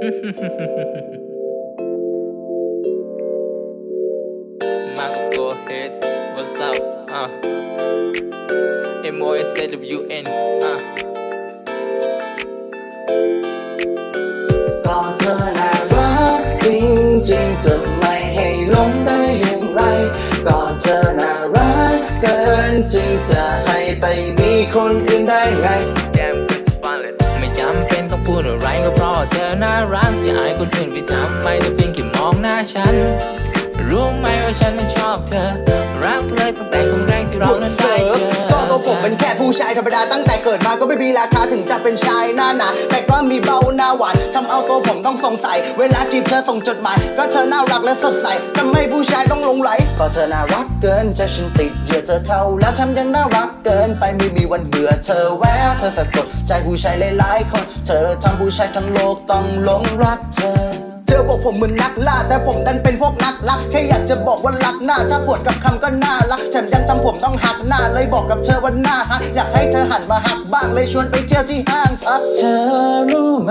Marco, go Head, What's up? Uh. M O S A W N. Uh. ก็เธอน่ารักจริงจริงๆจะไม่ให้หลงได้อย่างไร ก็เธอน่ารักเกินจริงจะให้ไปมีคนอื่นได้ไง เพราเธอน่ารักจะอายคนอื่นไปทำไมเธอเพียงแค่มองหน้าฉัน รู้ไหมว่าฉันนั้นชอบเธอ รักเลยตั้งแต่ครั้งแรกที่เรานั้นได้เจอก็ตัวผมเป็นแค่ผู้ชายธรรมดาตั้งแต่เกิดมาก็ไม่มีราคาถึงจะเป็นชายหน้าหนาแต่ก็มีเบา ตัวผมต้องสงสัย เวลาจีบเธอส่งจดหมาย ก็เธอน่ารักและสดใสทำให้ผู้ชายต้องหลงไหลก็เธอน่ารักเกินใจฉันติดเหยื่อเธอเข้า แล้วทำยังน่ารักเกินไปไม่มีวันเบื่อเธอแววเธอสะกดใจผู้ชายหลายๆคน เธอทำผู้ชายทั้งโลกต้องหลงรักเธอ เธอบอกผมเหมือนนักล่า แต่ผมดันเป็นพวกนักลัก แค่อยากจะบอกว่ารักหน้า ถ้าปวดกับคำก็น่ารักแถมยังจำผมต้องหักหน้า เลยบอกกับเธอว่าหน้าฮักอยากให้เธอหันมาหักบ้างเลยชวนไปเที่ยวที่ห้างพักเธอรู้ไหม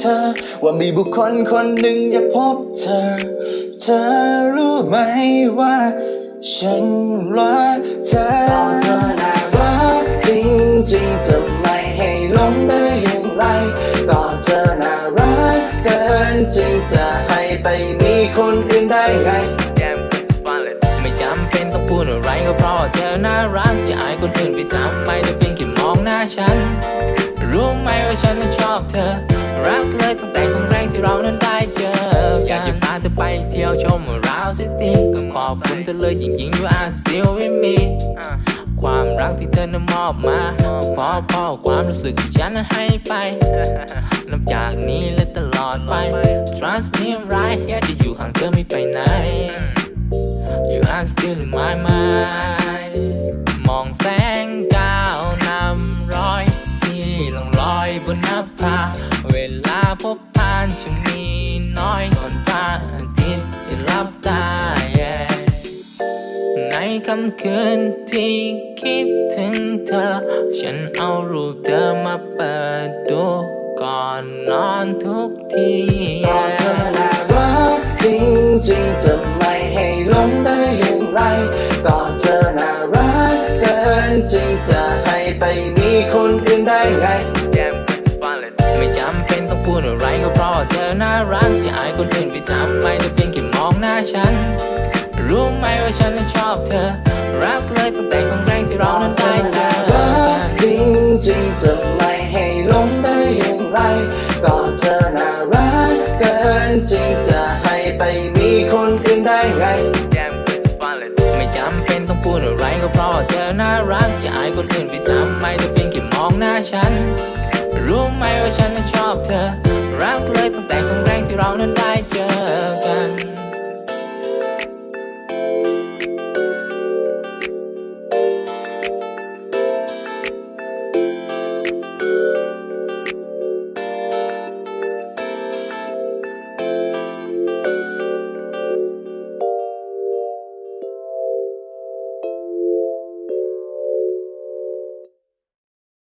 เธอ ว่ามีบุคคลคนหนึ่งอยากพบเธอ เธอรู้ไหมว่า ฉันรักเธอ คนอื่นได้ไง Damn good wallet ไม่จำเป็นต้องพูดอะไรก็เพราะเธอน่ารักจะอายคนอื่นไปทำไมแต่เพียงแค่มองหน้าฉัน รู้ไหมว่าฉันนั้นชอบเธอ รักเลยตั้งแต่ครั้งแรกที่เรานั้นได้เจออยากจะพาเธอไปเที่ยวชมราวซิตี้ต้องขอบคุณเธอเลยจริงๆ you are still with me ความรักที่เธอนั้นมอบมาเพราะเพราะความรู้สึกที่ฉันนั้นให้ไป นับจากนี้และตลอดไป Trust me right อยากจะอยู่ห่างเธอไม่ไปไหน You are still in my mind มองแสงดาวนำร้อยที่ลงรอยบนหน้าผาเวลาพบผ่านจะมีน้อยก่อนพระอาทิตย์จะลับตาำคืนที่คิดถึงเธอ ฉันเอารูปเธอมาเปิดดูก่อนนอนทุกทีก็เธอน่ารักจริงจริงๆจะไม่ให้หลงได้อย่างไรก็เธอน่ารักเกินจริงจะให้ไปมีคนอื่นได้ไงไม่จำเป็นต้องพูดอะไรก็เพราะเธอน่ารักจะอายคนอื่นไปทำไมแต่เพียงแค่มองหน้าฉันรู้ไหมว่าฉันนั้นชอบเธอ เธอน่ารักเกินจริงจะให้ไปมีคนอื่นได้ไงไม่จำเป็นต้องพูดอะไรก็เพราะเธอน่ารักจะอายคนอื่นไปทำไมเธอเพียงแค่มองหน้าฉัน รู้ไหมว่าฉันนั้นชอบเธอ